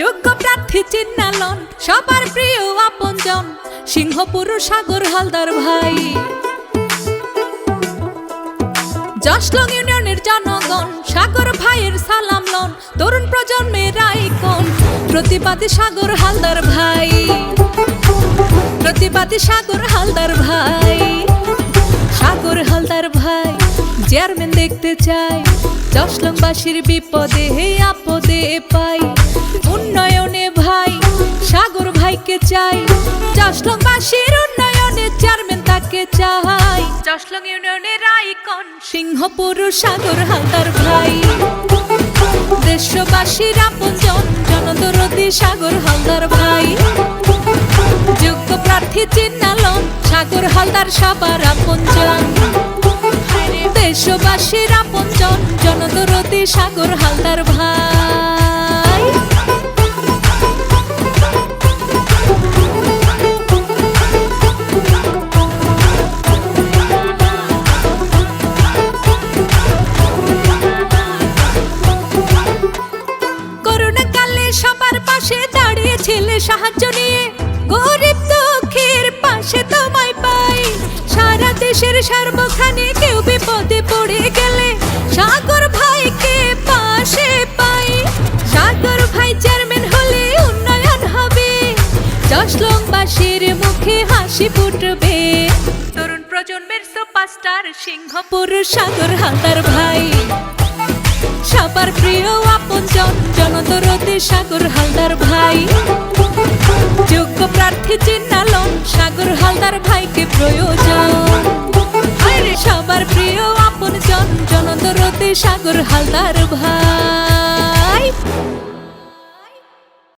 যোগ্য প্রার্থী চিন্নালন, সবার প্রিয় আপনজন সিংহপুর সাগর হালদার ভাই। জশলং ইউনিয়নের জনগণ, সাগর ভাইয়ের সালাম লন, তরুণ প্রজন্মের আইকন প্রতিবাদী সাগর হালদার ভাই। প্রতিবাদী সাগর হালদার ভাই, সাগর হালদার ভাই, চেয়ারম্যান দেখতে চাই। জশলংবাসীর বিপদে, হে আপদে পাই। উন্নয়নে ভাই, সাগর ভাইকে চাই। জশলংবাসীর উন্নয়নে চেয়ারম্যান তাকে চাই। জশলং ইউনিয়নের আইকন সিংহপুর সাগর হালদার ভাই। দেশবাসীর আপনজন, জনদরদি সাগর হালদার ভাই। যোগ্য প্রার্থী চিন্নালন সাগর হালদার সবার আপনজন। দেশবাসীর আপনজন জনদরদি সাগর হালদার ভাই। করোনা কালে সবার পাশে দাঁড়িয়েছিলে সাহায্য দেশের সর্বখানে কেউ বিপদে পড়ে গেলে সাগর ভাইকে পাশে পাই। সাগর ভাই চেয়ারম্যান হলে উন্নয়ন হবে। জশলংবাসীর মুখে হাসি ফুটবে। তরুণ প্রজন্মের সুপারস্টার সিংহপুর সাগর হালদার ভাই। সবার প্রিয় আপনজন জনদরদে সাগর হালদার ভাই। যোগ্য প্রার্থী চিন্নালন সাগর হালদার ভাইকে প্রয়োজন। আরে সবার প্রিয় আপনজন